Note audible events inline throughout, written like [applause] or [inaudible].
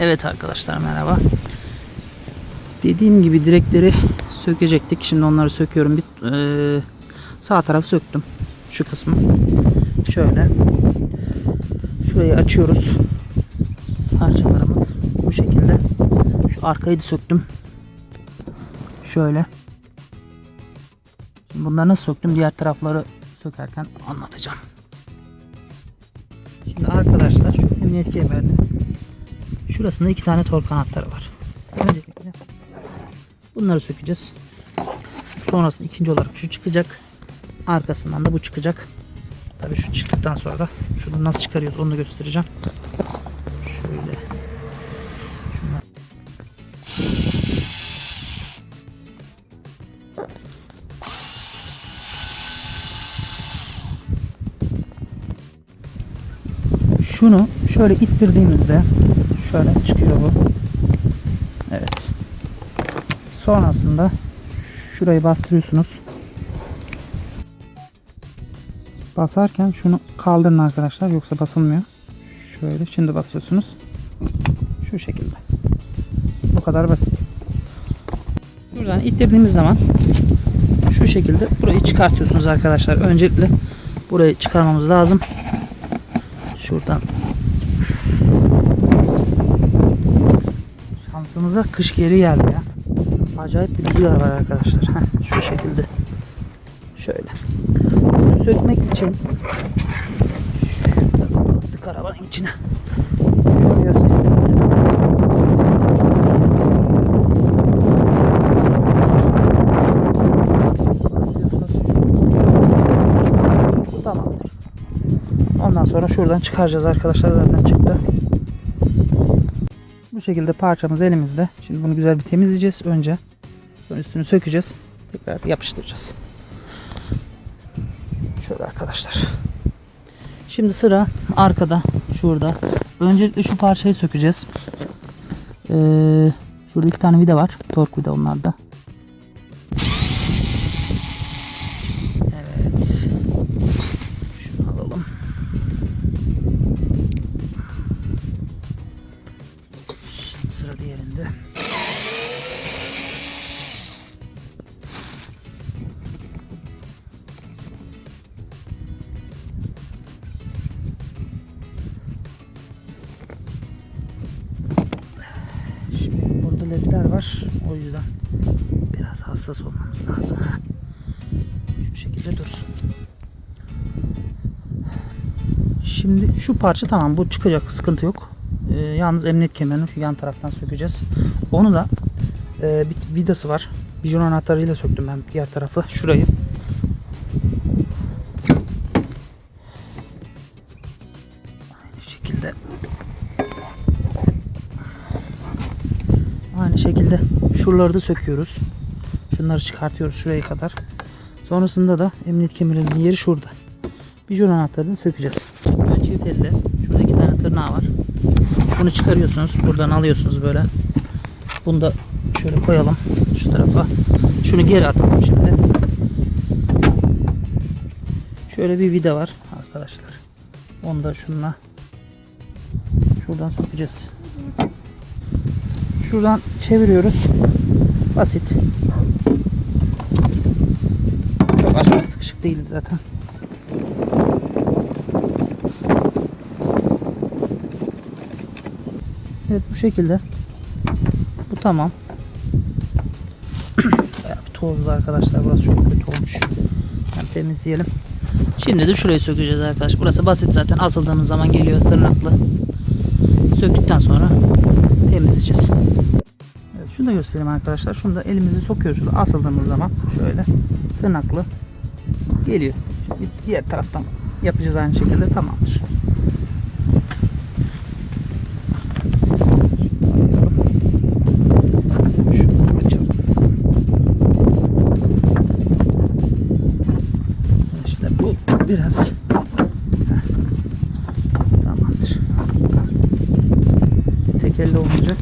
Evet arkadaşlar merhaba. Dediğim gibi direkleri sökecektik. Şimdi onları söküyorum. Bir, eee, sağ tarafı söktüm. Şu kısmı. Şöyle. Şurayı açıyoruz. Parçalarımız bu şekilde. Şu arkayı da söktüm. Şöyle. Şimdi bunları nasıl söktüm? Diğer tarafları sökerken anlatacağım. Şimdi arkadaşlar şu emniyet kemerini şurasında iki tane tork kanatları var. Öncelikle bunları sökeceğiz. Sonrasında ikinci olarak şu çıkacak. Arkasından da bu çıkacak. Tabii şu çıktıktan sonra da şunu nasıl çıkarıyoruz onu da göstereceğim. Şöyle. Şunlar. Şunu şöyle ittirdiğimizde şöyle çıkıyor bu. Evet. Sonrasında şurayı bastırıyorsunuz. Basarken şunu kaldırın arkadaşlar yoksa basılmıyor. Şöyle şimdi basıyorsunuz. Şu şekilde. Bu kadar basit. Buradan ittirdiğimiz zaman şu şekilde burayı çıkartıyorsunuz arkadaşlar. Öncelikle burayı çıkarmamız lazım. Şuradan Şansımıza kış geri geldi ya. Acayip bir rüzgar var arkadaşlar. Heh, şu şekilde. Şöyle. Bunu sökmek için biraz attık arabanın içine. Şöyle göstereyim. Ondan sonra şuradan çıkaracağız arkadaşlar zaten çıktı. Şekilde parçamız elimizde. Şimdi bunu güzel bir temizleyeceğiz önce. Sonra üstünü sökeceğiz. Tekrar yapıştıracağız. Şöyle arkadaşlar. Şimdi sıra arkada. Şurada. Öncelikle şu parçayı sökeceğiz. Ee, şurada iki tane vida var. Tork vida onlarda. Evet. Şunu alalım. O yüzden biraz hassas olmamız lazım. Şu şekilde dursun. Şimdi şu parça tamam bu çıkacak sıkıntı yok. Ee, yalnız emniyet kemerini şu yan taraftan sökeceğiz. Onu da e, bir vidası var. Bijon anahtarıyla söktüm ben diğer tarafı. Şurayı. Aynı şekilde. Şuraları da söküyoruz. Şunları çıkartıyoruz şuraya kadar. Sonrasında da emniyet kemerimizin yeri şurada. Bijon anahtarını sökeceğiz. Ben çift elde. Şurada iki tane tırnağı var. Bunu çıkarıyorsunuz. Buradan alıyorsunuz böyle. Bunu da şöyle koyalım şu tarafa. Şunu geri atalım şimdi. Şöyle bir vida var arkadaşlar. Onu da şununla şuradan sokacağız. Şuradan çeviriyoruz. Basit. Çok aşırı sıkışık değil zaten. Evet bu şekilde. Bu tamam. [clears throat] Bayağı tozlu arkadaşlar. Burası çok kötü olmuş. Hem temizleyelim. Şimdi de şurayı sökeceğiz arkadaşlar. Burası basit zaten. Asıldığımız zaman geliyor tırnaklı. Söktükten sonra temizleyeceğiz. Şunu da göstereyim arkadaşlar. Şunu da elimizi sokuyoruz. Asıldığımız zaman şöyle tırnaklı geliyor. Şimdi diğer taraftan yapacağız aynı şekilde tamamdır. İşte bu biraz tamamdır. Tek elle olmayacak.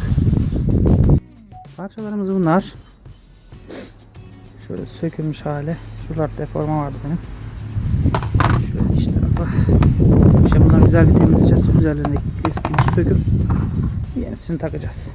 Parçalarımız bunlar. Şöyle sökülmüş hali. Şuralarda deforma vardı benim. Şöyle iç tarafa. Şimdi bunları güzel bir temizleyeceğiz. Üzerlerindeki eskiyi söküp Yenisini takacağız.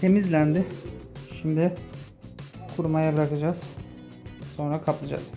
Temizlendi. Şimdi kurumaya bırakacağız. Sonra kaplayacağız.